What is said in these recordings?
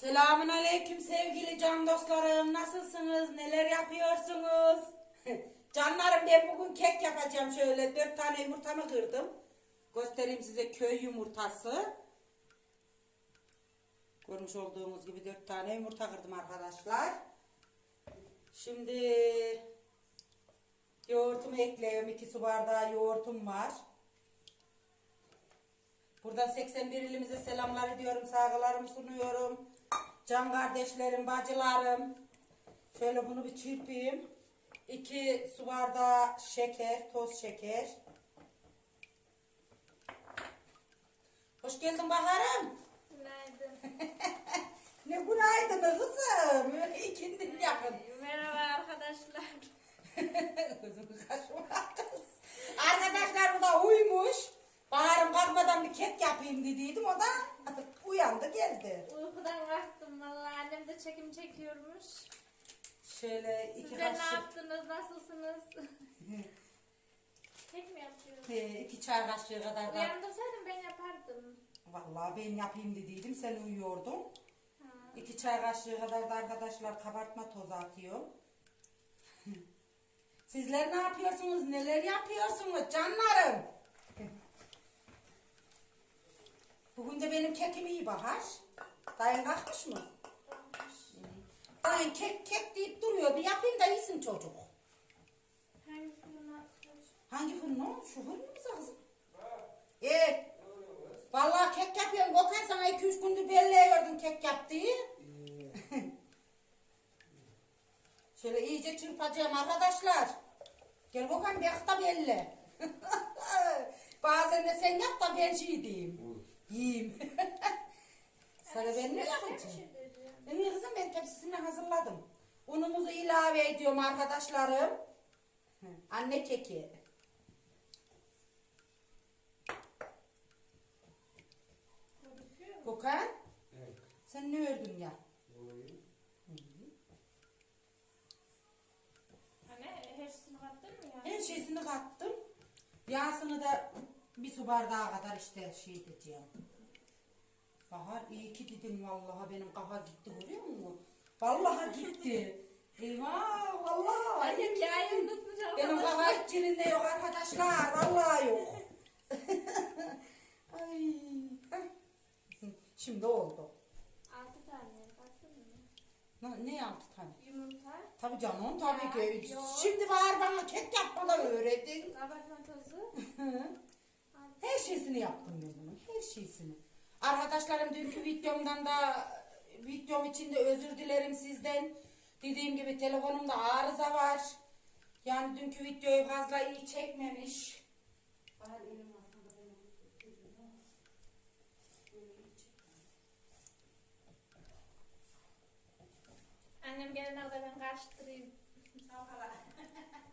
Selamun aleyküm sevgili can dostlarım. Nasılsınız? Neler yapıyorsunuz? Canlarım ben bugün kek yapacağım şöyle. Dört tane yumurtamı kırdım. Göstereyim size köy yumurtası. Görmüş olduğunuz gibi dört tane yumurta kırdım arkadaşlar. Şimdi yoğurtumu ekliyorum. iki su bardağı yoğurtum var. Buradan 81 ilimize selamlar ediyorum, saygılarımı sunuyorum. Can kardeşlerim, bacılarım. Şöyle bunu bir çırpayım. 2 su bardağı şeker, toz şeker. Hoş geldin Bahar'ım. Günaydın. Ne günaydın kızım. İkindin yakın. Merhaba arkadaşlar. Kızım kaçma. Arkadaşlar bu da uyumuş. Bahar'ım kalkmadan bir kek yapayım dediydim. O da uyandı geldi. Uykudan kalktım vallahi annem de çekim çekiyormuş. Şöyle iki Sizler ne kaşık, yaptınız? Nasılsınız? Tek mi yapıyorsunuz? e, iki çay kaşığı kadar da. Uyandırsaydım ben yapardım. Vallahi ben yapayım dediydim. Sen uyuyordun. Ha. İki çay kaşığı kadar da arkadaşlar kabartma tozu atıyor. Sizler ne yapıyorsunuz? Neler yapıyorsunuz canlarım? Bugün de benim kekim iyi Bahar. Dayın kalkmış mı? Dayın kek kek deyip duruyor. Bir yapayım da iyisin çocuk. Hangi atıyorsun? Hangi fırın? Şu fırın mı kızım? Evet. Vallahi kek yapıyorum. Gökhan sana iki üç gündür belliyordum kek yaptığı. Şöyle iyice çırpacağım arkadaşlar. Gel Gökhan bir da belli. Bazen de sen yap da ben şey diyeyim. Yiyeyim. sana ben ne yapacağım? Evet kızım ben tepsisini hazırladım. Unumuzu ilave ediyorum arkadaşlarım. Hı, Anne keki. Kokan Evet. sen ne ördün ya? Doğru. Hani her şeyini kattın mı ya? Her şeysini kattım. Yağsını da bir su bardağı kadar işte şey edeceğim. Bahar iyi ki dedim vallahi benim kafa gitti görüyor musun? Vallahi gitti. Eyvah vallahi. Annem yağı unutmuş Benim kafa hiç yerinde yok arkadaşlar. Vallahi yok. Ay. Şimdi oldu. Altı tane kattın mı? Ne, ne altı tane? Yumurta, Tabii canım tabii ki. yok. Şimdi var bana kek yapmadan öğretin. kabartma tozu. Her şeysini yaptım ben bunun. Her şeysini. Arkadaşlarım dünkü videomdan da videom için de özür dilerim sizden. Dediğim gibi telefonumda arıza var. Yani dünkü videoyu fazla iyi çekmemiş. Annem gelene kadar ben karıştırayım.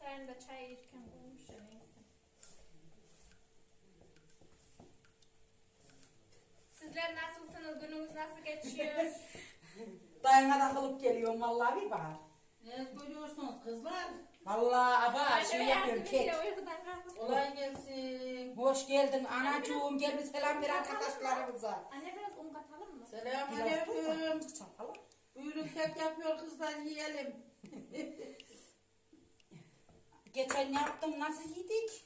Dayım da çay içerken koymuş ya neyse. Sizler nasılsınız? Gününüz nasıl geçiyor? Dayına takılıp geliyorum vallahi bir bahar. Ne görüyorsunuz kızlar? Vallahi aba şey yapıyorum kek. Kolay gelsin. Hoş geldin anacığım. Gel bir selam ver arkadaşlarımıza. Anne biraz un katalım mı? Selam Biraz dur da aleyküm. Buyurun kek yapıyor kızlar yiyelim. Geçen yaptım nasıl yedik?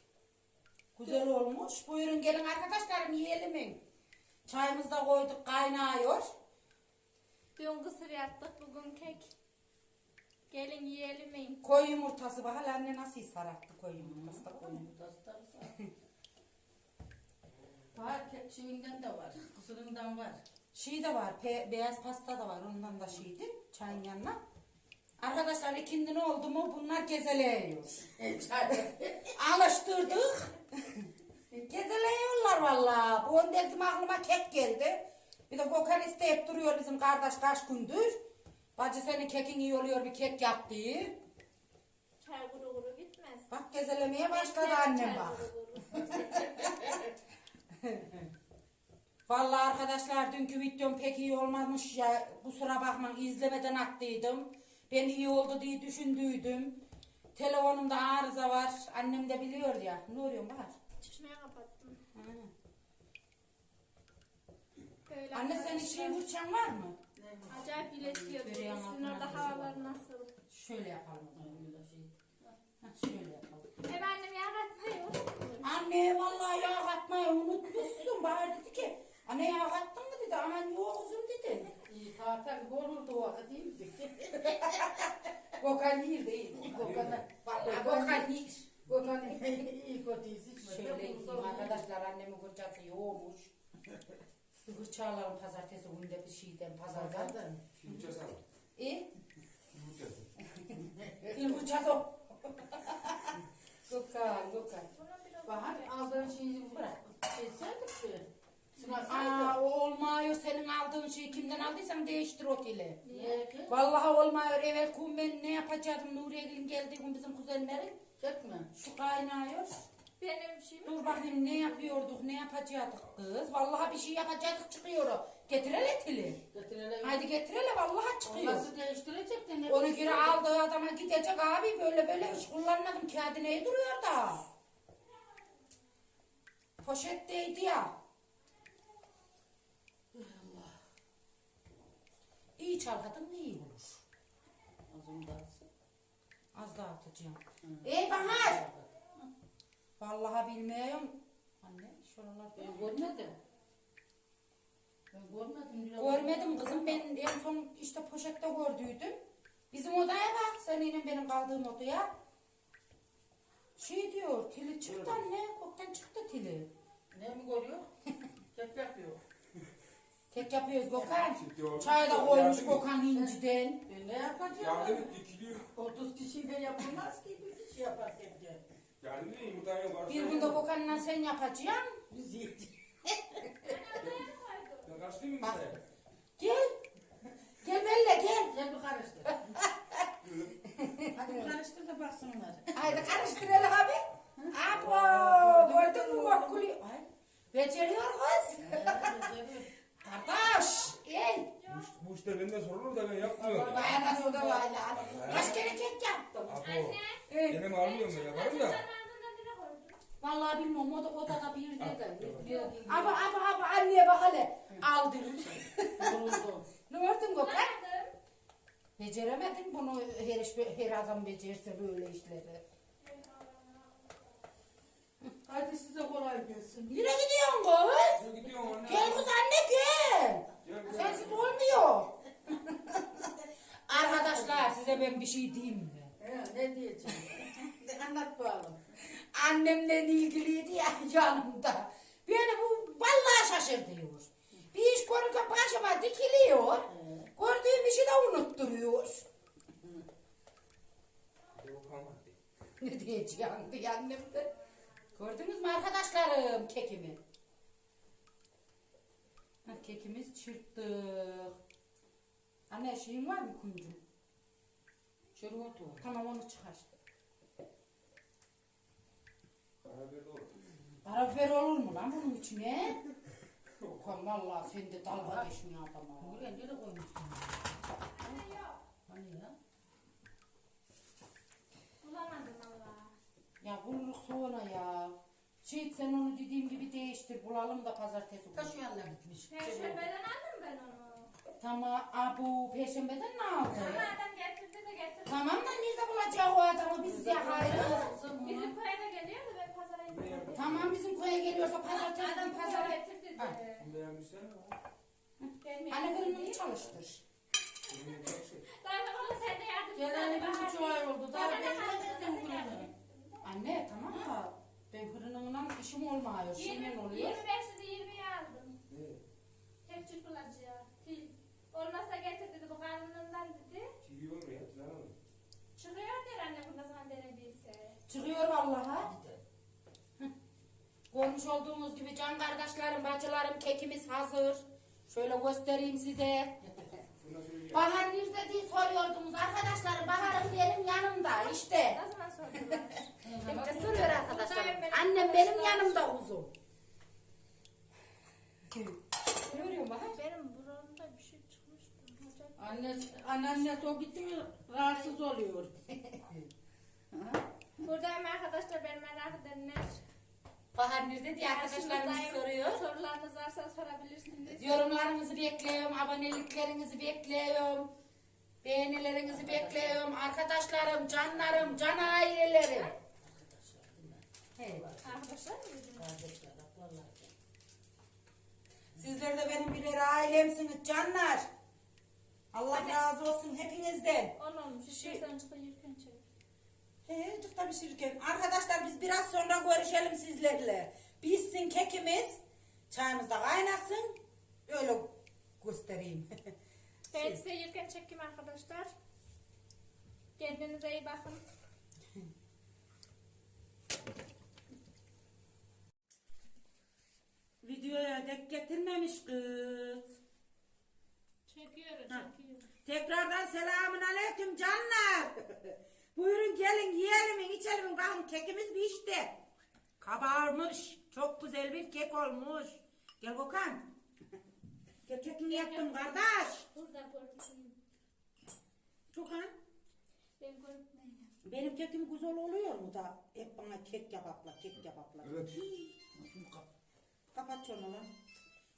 Güzel olmuş. Buyurun gelin arkadaşlarım yiyelim. Çayımızı da koyduk kaynıyor. Dün kısır yaptık, bugün kek. Gelin yiyelim mi? Koy yumurtası bak hala anne nasıl sararttı koy yumurtası da koy yumurtası. Var kek şeyinden de var. Kısırından var. Şey de var pe- beyaz pasta da var ondan da şeydi çayın yanına. Arkadaşlar ikindi ne oldu mu bunlar gezeleyiyor. Alıştırdık. Gezeleyiyorlar valla. Bu dedim aklıma kek geldi. Bir de Gökhan isteyip duruyor bizim kardeş kaç gündür. Bacı senin kekin iyi oluyor bir kek yap diye. Çay kuru kuru gitmez. Bak gezelemeye başladı annem bak. Vallahi arkadaşlar dünkü videom pek iyi olmamış ya. Kusura bakmayın izlemeden attıydım. Ben iyi oldu diye düşündüydüm. Telefonumda arıza var. Annem de biliyor ya. Ne oluyor Bahar? Çeşmeye kapattım. Ha. Anne senin şey fırçan var mı? Acayip iyileşiyor. Böreğin Sizin orada altına havalar nasıl? Şöyle yapalım o zaman. Şöyle yapalım. Hem annem yaratmayı unutmuyor. Anne vallahi yağ katmayı unutmuşsun. Bana dedi ki anne yağ kattın mı dedi. Aman yok kızım dedi. İyi zaten olurdu o vakit değil mi? Gökhan yer değil. Gökhan, vallahi iyi kötüyü sıçmadı. Şöyle diyeyim arkadaşlar annemin. Bir fırça alalım pazartesi günde bir şeyden pazardan. Sal. E? Gökhan, Gökhan. Bunun bir Bahar aldığın şeyi bırak. Şey. Sınav Aa, o olmuyor senin aldığın şeyi kimden aldıysan değiştir o tili. Niye ki? Vallahi olmuyor. Evvel kum ben ne yapacaktım Nuriye gelin geldi gün bizim kuzenlerin. Çekme. Şu kaynıyor. benim şeyim. Dur bakayım ne yapıyorduk, ne yapacaktık kız. Vallahi bir şey yapacaktık çıkıyor o. Getir hele tili. Getirelim. Haydi getir hele vallahi çıkıyor. Nasıl değiştirecek de ne? Onu geri aldığı adama gidecek abi böyle böyle hiç kullanmadım kağıdı neye duruyor da. Poşetteydi ya. Allah. İyi çalkadın iyi olur. Ağzımda. Az daha atacağım. Ey Bahar. Vallahi bilmiyorum. Anne şuralar. Ben görmedim. Ben görmedim. bile. Görmedim kızım ben en son işte poşette gördüydüm. Bizim odaya bak seninle benim kaldığım odaya. Şey diyor tili çıktı anne koktan çıktı tili. Ne mi görüyor? Tek yapıyor. Tek yapıyoruz Gökhan. Çay da koymuş. Gökhan inciden. E ne yapacağım? Yardım et dikiliyor. 30 kişiyle yapılmaz ki bir kişi yapar tek Yardım et yumurtaya var. Bir günde Gökhan'la sen yapacaksın. Biz yedik. Ben karşılayayım mı yumurtaya? Gel. Gel Bella gel. Gel bir karıştır. Hadi karıştır da baksınlar. Haydi karıştıralım abi. Abo gördün mü Makkulü? Ay beceriyor kız. Kardeş gel. Bu- Bu işte benden sorulur da ben yapmıyorum. Anasını da vay lan. Kaç kere kek yaptım. Abo. Evet. Benim almıyorum ben yaparım da. Vallahi bilmiyorum o da odada bir dedi. Ama ama ama anneye bak hele. Aldırın. Yoruldu. ne gördün Gökhan? Beceremedim bunu her, iş, her adam becerse böyle işleri. Hadi size kolay gelsin. Yine gidiyorsun kız. Sen gidiyorsun anne. Gel kız anne gel. Gel kız. Sensiz olmuyor. Arkadaşlar size ben bir şey diyeyim mi? He, ne diyeceğim? Anlat bakalım. Annemle ilgiliydi ya yanımda. Beni bu vallahi şaşırtıyor. Bir iş görürken başıma dikiliyor. Gördüğüm işi de unutturuyor. Yok. Ne diyeceğim diye annem de. Gördünüz mü arkadaşlarım kekimi? Ha, kekimiz çırptık. Anne şeyin var mı kuncum? Çırmıtı. Tamam onu çıkar. Karabiber de olur. Karabiber olur mu lan bunun içine? Okan valla sen de dalga geçmiyor adama. Buraya nereye koymuşsun? Hani ya? Bulamadım valla. Ya buluruk sonra ya. Şey sen onu dediğim gibi değiştir bulalım da pazartesi. Ta şu yanına gitmiş. Perşembeden aldım ben onu. Tamam abu perşembeden ne Ama aldı? adam getirdi de getirdi. Tamam da nerede bulacak o adamı biz ya hayır. Bizim köye de geliyor da ben pazara indim. Tamam bizim köye geliyorsa pazartesi Adam pazara getirdi de. Beğenmişsen Benim Anne değil. çalıştır. Benim. Daha da valla sen de yardım Geleli bir etsene buçuk ay oldu. Daha ben yardım fırını. etsene. Anne tamam da ben fırınımla işim olmuyor. Şimdiden Yirmi- oluyor. 25'te de 20'ye aldım. Ne? Tek çırpılacıya. Til. Olmazsa getir dedi bu karnından dedi. Mı ya? Tamam mı? Çıkıyor der anne burada zaman denediyse. Çıkıyor vallahi. Hı. Görmüş olduğunuz gibi can kardeşlerim, bacılarım kekimiz hazır. Şöyle göstereyim size. Bahar nerede diye soruyordunuz arkadaşlarım. Bahar'ım benim yanımda işte. Ne zaman sordular? Hep de soruyor arkadaşlarım. Annem benim yanımda uzun. Görüyor Bahar? Benim buramda bir şey çıkmıştı. Hocam. Anne, anneannesi o gitti mi rahatsız oluyor. Ha? Buradayım arkadaşlar beni merak edenler. Bahar diye arkadaşlarımız Karşınızdayım. soruyor. Sorularınız varsa sorabilirsiniz. Yorumlarınızı bekliyorum, aboneliklerinizi bekliyorum. Beğenilerinizi bekliyorum. Arkadaşlarım, canlarım, can ailelerim. Evet. Arkadaşlar mı. Sizler de benim birer ailemsiniz canlar. Allah razı olsun hepinizden. On olmuş. Şey- İstersen yürürken çek. He, cıkta pişirirken. Arkadaşlar biz biraz sonra görüşelim sizlerle. Pişsin kekimiz. Çayımız da kaynasın. Öyle göstereyim. Ben size yürürken çekeyim arkadaşlar. Kendinize iyi bakın. Videoya dek getirmemiş kız. Çekiyorum, Ha. çekiyorum. Tekrardan selamun aleyküm canlar. Buyurun gelin yiyelim içelim bakın kekimiz pişti. Kabarmış. Çok güzel bir kek olmuş. Gel Gökhan. Gel kekini yaptım kardeş. Burada görüntüyüm. Gökhan. Ben görüntüyüm. Benim kekim güzel oluyor mu da? Hep bana kek yap abla, kek yap abla. Evet. Kapat şunu lan.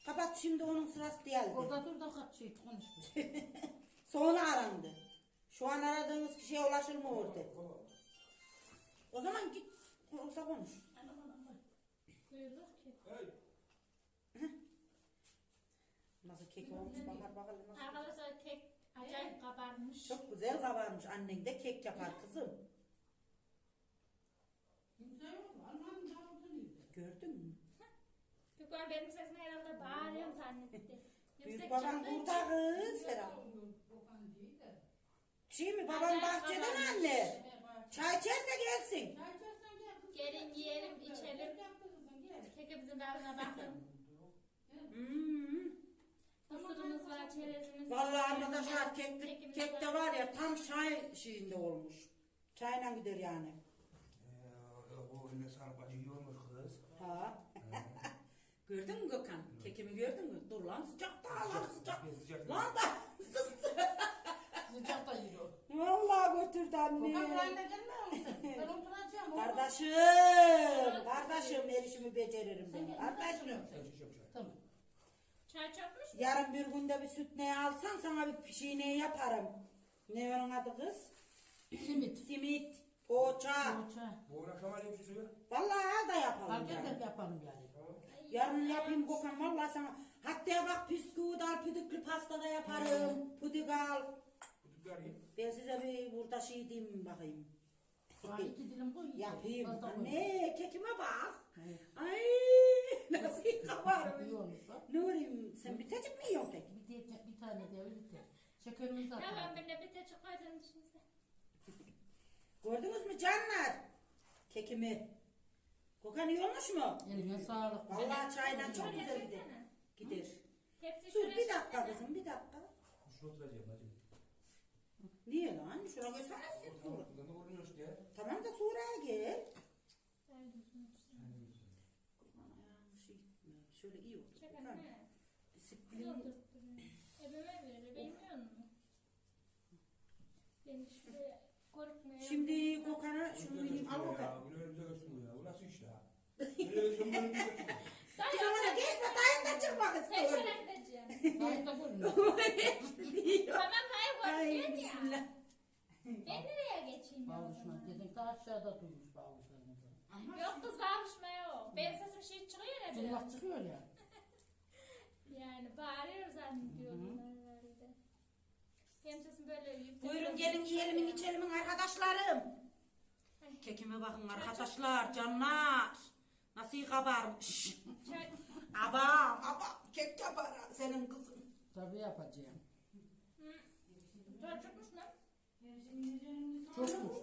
Kapat şimdi onun sırası değildi. Orada dur da şey konuş. Sonra arandı. Şu an aradığınız kişiye ulaşır mı orada? O zaman git orada konuş. Nasıl kek olmuş bakar bakalım nasıl. Arkadaşlar kek acayip kabarmış. Çok güzel kabarmış. Annen de kek yapar kızım. Gördün mü? Büyük babam benim sesimi herhalde bağırıyorum zannetti. Büyük baban burada kız herhalde. Şey mi baban Acayip bahçede mi kabarmış. anne? Ne? Çay içerse gelsin. Çay içersen gel. Gelin yiyelim, içelim. Kek yaptı kızım, gel. Kekimizin tadına bakın. Hmm. Mısırımız var, çerezimiz Vallahi var. arkadaşlar kek, Kekimiz kek de var ya tam çay şeyinde olmuş. Çayla gider yani. Ee, o eline sağlık acı yiyormuş kız. Ha. gördün mü Gökhan? Kekimi gördün mü? Dur lan sıcak da lan sıcak. Sıcak. Lan da. Sıcak da yiyor. Vallahi götürdü Okan buraya anne. gelmiyor musun? Ben oturacağım. oğlum. Kardeşim. Kardeşim el işimi beceririm ben. Kardeşim. Tamam. Çay çökmüş mü? Yarın bir günde bir süt ne alsan sana bir pişiğine yaparım. Ne onun adı kız? Simit. Simit, poğaça. Poğaça. Bu akşam alayım şu suyu. Vallahi al da yapalım Fark yani. eder yapalım yani. Yarın yapayım Gökhan vallahi sana. Hatta bak bisküvit al, püdüklü pasta da yaparım. Püdük al. Arayayım. Ben size bir burada şey diyeyim bakayım. Bak iki dilim koy. Yapayım. Fazla koy. Anne kekime bak. Ay nasıl kabarmış. Nurim sen bitecek mi yiyorsun pek? Bir, de, bir tane de öyle de. Şekerimizi Tamam atalım. ben de bir teçhik koydum şimdi. Gördünüz mü canlar? Kekimi. Kokan iyi olmuş mu? Eline sağlık. Vallahi çayla çok güzel gider. Gider. Hepsi Dur bir dakika kızım bir dakika. Şunu oturacağım hacı. Niye lan? Şuna götürsene siz Tamam. sonra. Buradan da işte ya. Tamam da sonra gel. Aman ayağım şey gitmiyor. Şöyle iyi oldu. Kokan. anne. Disiplin. Ebeme verir, bilmiyor musun? Ben şuraya korkmuyorum. Şimdi Kokan'a şunu vereyim al Kokan. Bunu önümüze görsün bu ya. Bu nasıl iş ya? Böyle görsün bunu önümüze görsün. Biz ona geçme dayımdan çıkmak Sen istiyorum. şöyle de görünüyor. Tamam hayır Ay korkuyorsun ya. bismillah. Ben nereye geçeyim ya o Bağışma. zaman? Dedim de aşağıda durmuş bağışlarımızı. Yok kız bağırışma yok. Benim sesim şey çıkıyor ya biraz. Cılmak çıkıyor ya. Yani bağırıyor zannediyorum herhalde. Benim sesim böyle yüksek. Buyurun gelin yiyelim içelim arkadaşlarım. Kekime bakın arkadaşlar canlar. Nasıl kabarmış. Çay, Abam abam kek yapar senin kızın. Tabii yapacağım. çay çıkmış lan. Çokmuş.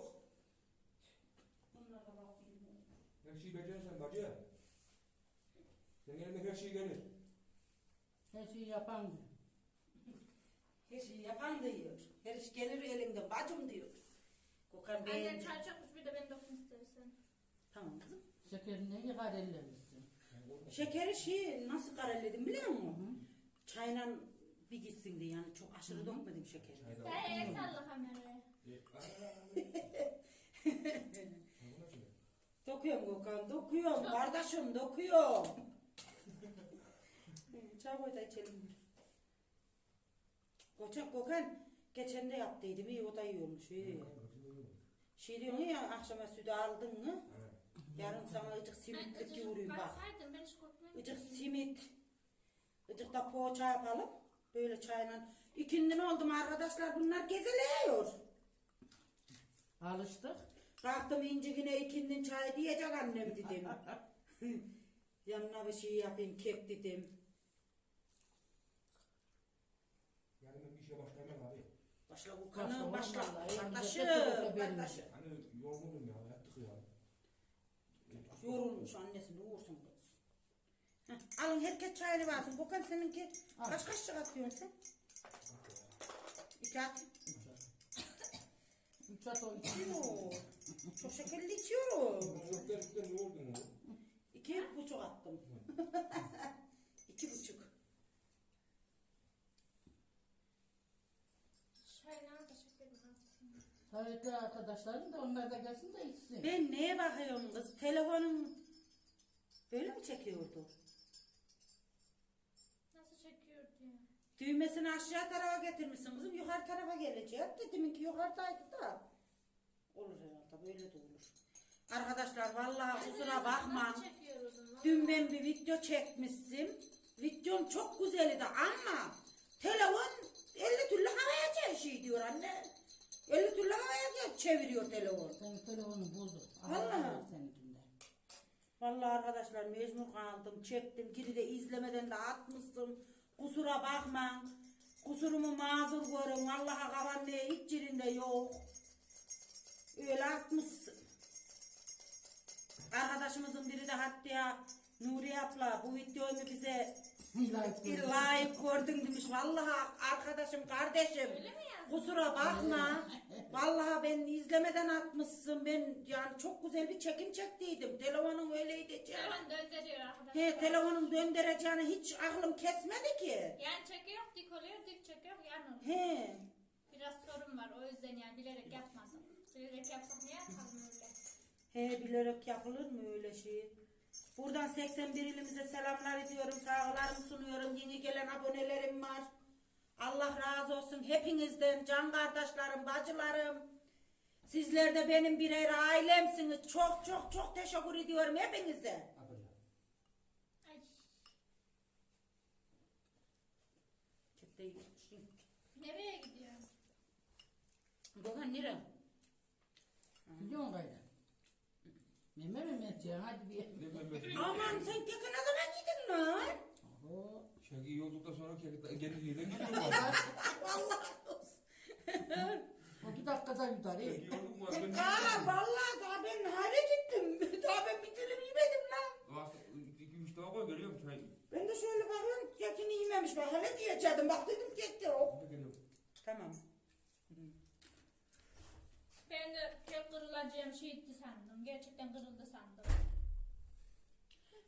Her şeyi becerirsen bacı. Senin eline her şey gelir. Her şeyi yapan diyor. Her şeyi yapan diyor. Her iş gelir elinde bacım diyor. Kokan Anne beğendi. çay çıkmış bir de ben dokun istersen. Tamam kızım. Şekerini yıkar ellemişsin. Şekeri şey nasıl kararladım biliyor musun? Çayla bir gitsin diye yani çok aşırı dökmedim şekeri. Sen el salla kameraya. Dokuyorum Gökhan, dokuyorum. Kardeşim dokuyorum. Çay koy da içelim. Koçak Kokan geçen de yaptıydım. İyi o da iyi olmuş. iyi. Şey diyorsun ya akşama sütü aldın mı? Yarın sana ıcık simitlik yoğurayım bak. Baksaydın ben hiç korkmuyorum. Icık simit. Icık da poğaça yapalım. Böyle çayla. İkindin oldum arkadaşlar bunlar geziliyor. Alıştık. Kalktım ince yine ikindin çay diyecek annem dedim. Yanına bir şey yapayım kek dedim. Yani ben bir işe başlayamam abi. Başla bu kanı başla. Kardeşim verin. kardeşim. Hani yorgunum ya. Yattık ya. Yorulmuş annesi ne uğursun kız. Heh, alın herkes çayını versin. Kokan seninki Al. kaç kaşık atıyorsun sen? İki at. Üç at o iki. İçiyor. Çok şekerli içiyorum. Üstten ne oldu mu? İki buçuk attım. İki buçuk. Çayla teşekkür ederim. Tabii arkadaşlarım da onlar da gelsin de içsin. Ben neye bakıyorum kız? Telefonum böyle mi çekiyordu? Düğmesini aşağı tarafa getirmişsin kızım. Yukarı tarafa gelecek. Dedim ki yukarıdaydı da. Olur herhalde böyle de olur. Arkadaşlar vallahi kusura bakma. Dün ben bir video çekmiştim. Videom çok güzeldi ama telefon 50 türlü havaya şey diyor anne. 50 türlü havaya çeviriyor telefon. Bozuk. Vallahi. Allah'ım seninkinde. Vallahi arkadaşlar mecbur kaldım. Çektim. Geri de izlemeden de atmıştım. Kusura bakma. Kusurumu mazur görün. Allah'a kavan diye hiç yerinde yok. Öyle atmışsın. Arkadaşımızın biri de hatta Nuri abla bu videoyu bize Koyun. like gördün demiş. Vallahi arkadaşım kardeşim. Öyle mi yazdın? Kusura bakma. Vallahi ben izlemeden atmışsın. Ben yani çok güzel bir çekim çektiydim. Telefonun öyleydi. Telefon döndürüyor arkadaşlar. He telefonun döndüreceğini hiç aklım kesmedi ki. Yan çekiyor, dik oluyor, dik çekiyor, yan oluyor. He. Biraz sorun var o yüzden yani bilerek yapmadım. Bilerek yapsak niye yapalım öyle? He bilerek yapılır mı öyle şey? Buradan 81 ilimize selamlar ediyorum. Sağlarımı sunuyorum. Yeni gelen abonelerim var. Allah razı olsun hepinizden. Can kardeşlerim, bacılarım. Sizler de benim birer ailemsiniz. Çok çok çok teşekkür ediyorum hepinize. Nereye gidiyorsun? Gökhan nere? Biliyorsun gayrı. Hadi bir. Ne. Aman sen keki ne zaman yedin lan? Oho. Şey iyi olduktan sonra kek geri yerden gidiyorum abi. Vallahi olsun. O bir dakikada yutar. Kek iyi. iyi olduk mu? Ben Aa vallahi daha ben hale gittim. Daha ben bir dilim yemedim lan. Bak iki üç daha koy geliyorum çay. Ben de şöyle bakıyorum kekini yememiş bak hele diyecektim. Bak dedim kek yok. Ben de geliyorum. Tamam. Ben de kek kırılacağım şeydi sandım. Gerçekten kırıldı sandım.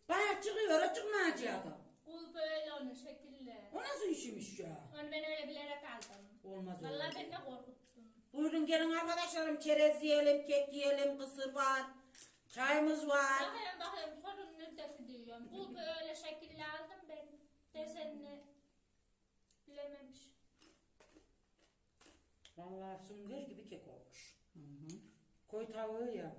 Bayağı çıkıyor çıkmayacaktı. Kul böyle onu şekilli. O nasıl işmiş ya? Onu ben öyle bilerek aldım. Olmaz öyle. Vallahi ben de korkuttum. Buyurun gelin arkadaşlarım çerez yiyelim, kek yiyelim, kısır var. Çayımız var. Bakayım bakayım sorun neredesi diyorum. Kul böyle şekilli aldım ben. Desenini bilememiş. Vallahi sünger gibi kek olmuş. Hı hı. Koy tavuğu ya.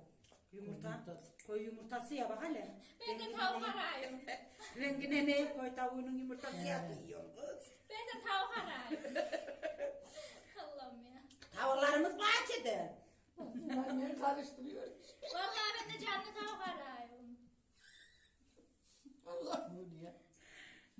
Yumurta. Koy yumurtası ya bak hele. Ben de tavuk ne- arıyorum. Rengine ne? Koy tavuğunun yumurtası ya yiyor kız. Ben de tavuk arıyorum. Allah'ım ya. Tavuklarımız bahçede. Ulan beni karıştırıyor. Vallahi ben de canlı tavuk arıyorum. Allah bu diye.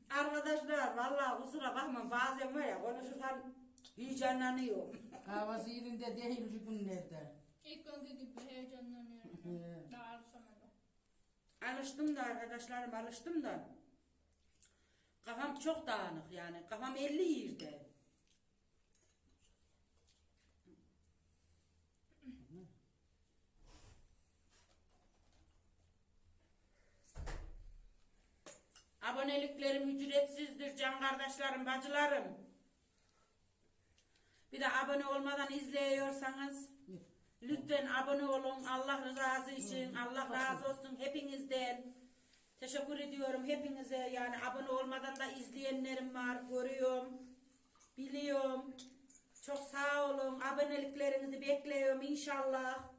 Arkadaşlar vallahi kusura bakma bazen var ya konuşurken heyecanlanıyorum. Havası yerinde değil şu günlerde. İlk günkü gibi heyecanlanıyorum. He. Daha alışamadım. Alıştım da arkadaşlarım alıştım da. Kafam çok dağınık yani. Kafam 50 yerde. Aboneliklerim ücretsizdir can kardeşlerim, bacılarım. Bir de abone olmadan izleyiyorsanız lütfen abone olun. Allah rızası için. Allah razı olsun hepinizden. Teşekkür ediyorum hepinize. Yani abone olmadan da izleyenlerim var. Görüyorum. Biliyorum. Çok sağ olun. Aboneliklerinizi bekliyorum inşallah.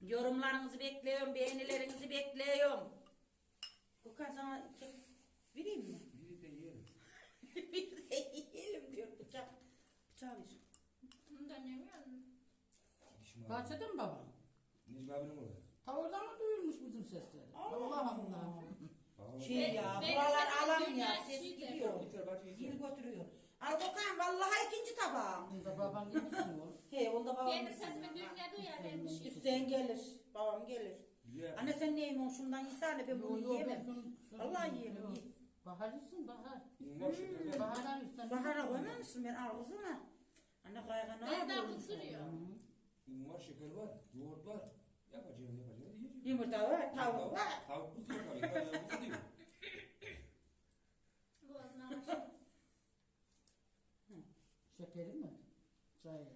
Yorumlarınızı bekliyorum. Beğenilerinizi bekliyorum. Okan sana kek vereyim mi? Bir de yiyelim. Bir de yiyelim diyor bıçak. Bıçağı ver. Bundan yemiyor musun? Dişim ağrıyor. Bahçede mi babam? Necmi abinin orada. Ta oradan mı duyulmuş bizim sesleri? Allah Allah. Babam Şey ya, benim buralar sesim alan ya, dünya ses şeydir. gidiyor. Yeter bahçe Yeni yeter. götürüyor. Al Okan, vallahi ikinci tabağım. Bunda baban yemesin oğlum. He, onda babam. Benim sesimi dünya duyar benim şey. Hüseyin gelir, babam gelir. Anne sen neyim o şundan yesene ben bunu Yo, yo, yiyemem. ben şunu- şunu- Vallahi yiyemem. Yo. ye. Bahar yesin bahar. Şeker var. Bahara mısın ben al kızına? Anne kayga ne Ben de yapıyorsun? kusuruyor. Un var, şeker var, yoğurt var. Yapacağım, yapacağım. Yiyeceğim. Yumurta var, tavuk var. Tavuk kuzuyor tabii. Tavuk kuzuyor. Boğazına aşağı. Şekeri mi? Çayı.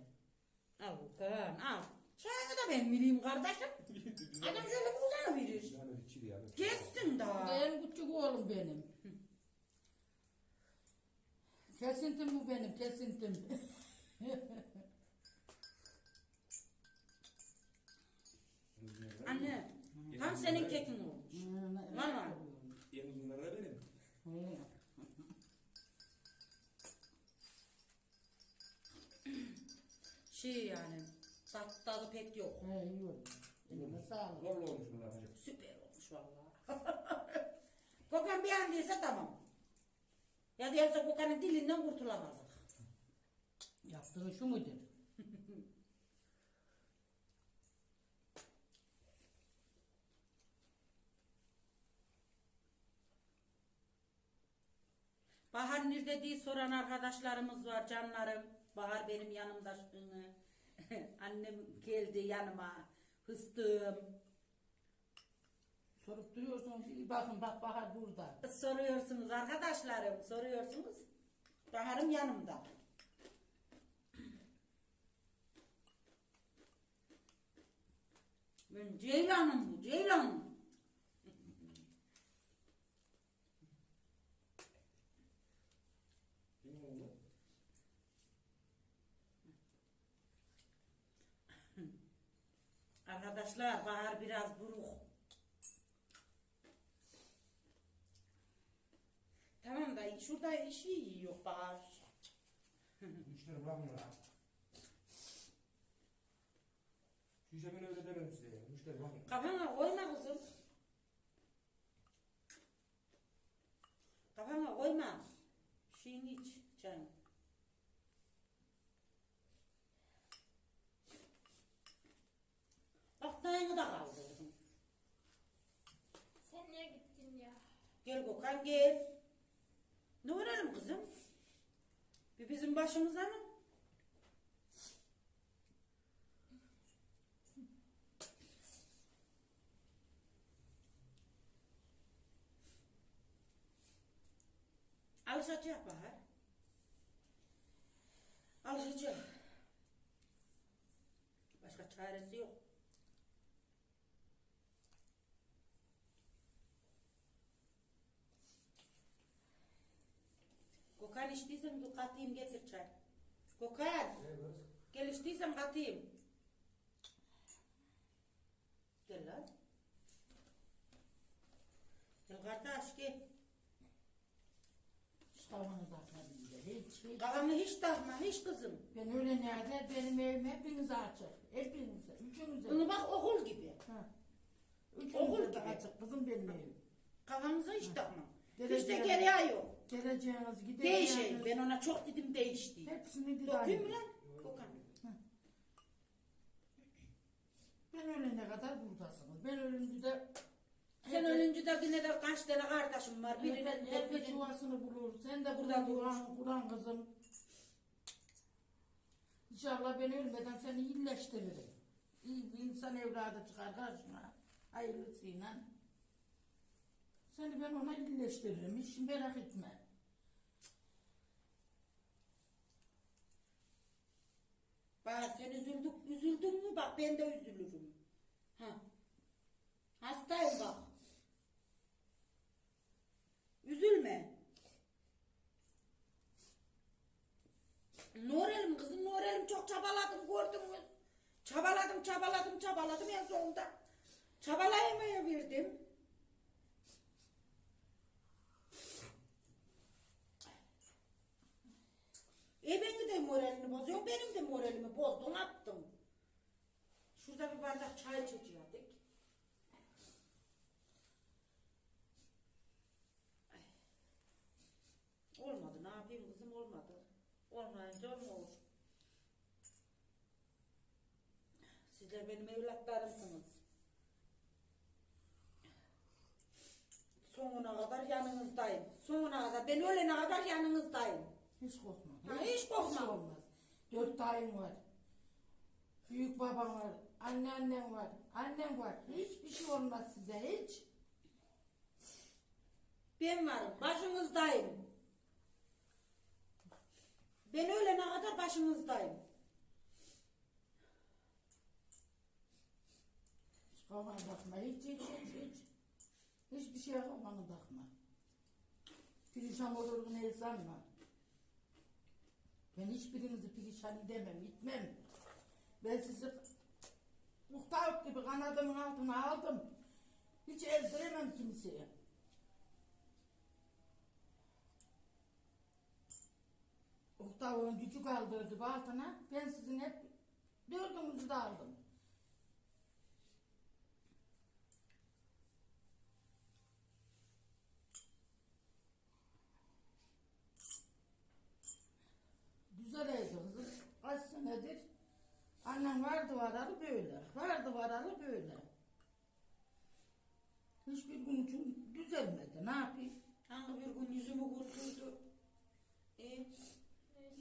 Al Okan, al. Çayını da ben vereyim kardeşim. Adam şöyle bir uzanı verir. Yani. Kessin daha. en küçük oğlum benim. Kesintim bu benim, kesintim. Anne, tam senin kekin olmuş. Vallahi. En uzunları da benim. Şey yani, tat, tadı pek yok. He, iyi oldu. Sağlık. Zorla olmuş bunlar hacı. Süper olmuş vallahi. Kokan beğendiyse tamam. Ya da yoksa Kokan'ın dilinden kurtulamazdık. Yaptığın şu mudur? Bahar nerede diye soran arkadaşlarımız var canlarım. Bahar benim yanımda şunu. Annem geldi yanıma. Fıstığım. Sorup duruyorsun, bir bakın bak Bahar burada. Soruyorsunuz arkadaşlarım, soruyorsunuz. Bahar'ım yanımda. Ben Ceylan'ım bu, Ceylan. Benim oğlum. Arkadaşlar Bahar biraz buruk. Tamam da şurada işi yiyor Bahar. Müşteri bırakın lan. Şişe beni öyle demem size ya. Müşteri bakın. Kafana koyma kızım. Kafana koyma. Şeyini iç canım. Bak dayını da kaldırdım. Sen niye gittin ya? Gel Gökhan gel. Ne uğrarım kızım? Bir bizim başımıza mı? Alışacak Bahar. Alışacak. Başka çaresi yok. İçtiysen bir katayım getir çay. Gökhan gel içtiysen katayım. Gel lan. Gel kardeş gel. Tavanı da kendimde. Hiç, hiç. Kafamı hiç takma hiç kızım. Ben öyle nerede benim evim hepinize açık. Hepinize, üçünüze. Bunu bak okul gibi. Ha. Okul Üçünüze gibi. de açık kızım benim evim. Kafamıza hiç takma. Hiç de gereği yok. Geleceğiniz, gideceğiniz. Değişeyim. Ben ona çok dedim değişti. Hepsini bir Dokuyayım mı lan? Gökhan. Ben ölene kadar buradasınız. Ben ölünce de Sen ölünce de yine de kaç tane kardeşim var. Birinin Birinin herkes yuvasını bulur. Sen de Burada burada Kur'an kızım. İnşallah ben ölmeden seni iyileştiririm. İyi bir insan evladı çıkar karşına. Hayırlısıyla. Seni ben ona iyileştiririm. Hiç merak etme. Bak sen üzüldük, üzüldün mü bak ben de üzülürüm. Ha. Hastayım bak. Üzülme. Norelim kızım Norelim çok çabaladım gördün mü? Çabaladım çabaladım çabaladım en sonunda. Çabalayamaya verdim. E benim de moralini bozuyor, benim de moralimi bozdun attım. Şurada bir bardak çay içecektik. Olmadı ne yapayım kızım olmadı. Olmayınca olmuyor. Sizler benim evlatlarımsınız. Sonuna kadar yanınızdayım. Sonuna kadar ben ölene kadar yanınızdayım. Hiç korkma. Ha, hiç korkma. olmaz. Dört dayın var. Büyük babam var. Anneannem var. Annem var. Hiçbir şey olmaz size hiç. Ben varım, başınızdayım. Ben ölene kadar başınızdayım. Kafana takma. Hiç hiç hiç hiç. Hiçbir şey kafana takma. Perişan olur ne sanma. Ben hiçbirinizi perişan edemem, gitmem. Ben sizi muhtar gibi kanadımın altına aldım. Hiç ezdiremem kimseye. Muhtarın gücü kaldırdı altına. Ben sizin hep dördünüzü de aldım. Güzel evdi kızım. Kaç senedir annem vardı varalı böyle. Vardı varalı böyle. Hiçbir gün için düzelmedi. Ne yapayım? Hangi bir gün yüzümü güldürdü. E,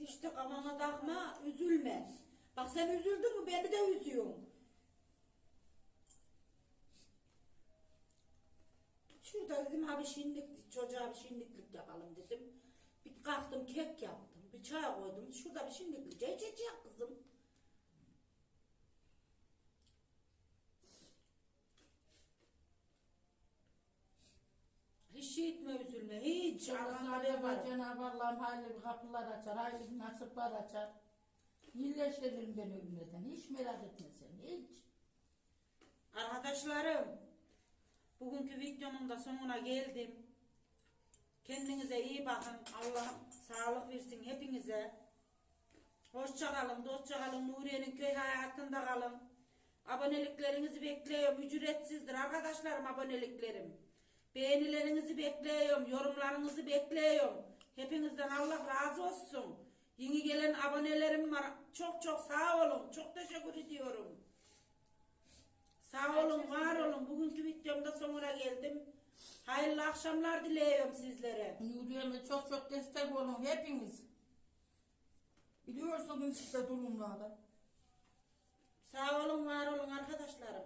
işte kafana takma, üzülme. Bak sen üzüldün mü beni de üzüyorsun. Şurada dedim ha bir şinlik, çocuğa bir şinliklik yapalım dedim. Bir kalktım kek yaptım, bir çay koydum. Şurada bir şinliklik çay içecek kızım. Hiç şey etme üzülme, hiç. Allah'ın haberi var. Cenab-ı Allah'ım hayırlı kapılar açar, hayırlı nasipler açar. İyileştiririm ben ölmeden. Hiç merak etme sen, hiç. Arkadaşlarım, bugünkü videomun da sonuna geldim. Kendinize iyi bakın. Allah sağlık versin hepinize. Hoşça kalın, dostça kalın. Nuriye'nin köy hayatında kalın. Aboneliklerinizi bekliyorum. Ücretsizdir arkadaşlarım aboneliklerim. Beğenilerinizi bekliyorum. Yorumlarınızı bekliyorum. Hepinizden Allah razı olsun. Yeni gelen abonelerim var. Çok çok sağ olun. Çok teşekkür ediyorum. Sağ olun, var olun. Bugünkü videomda sonuna geldim. Hayırlı akşamlar diliyorum sizlere. Nuriye'me çok çok destek olun hepiniz. Biliyorsunuz işte durumlarda. Sağ olun, var olun arkadaşlarım.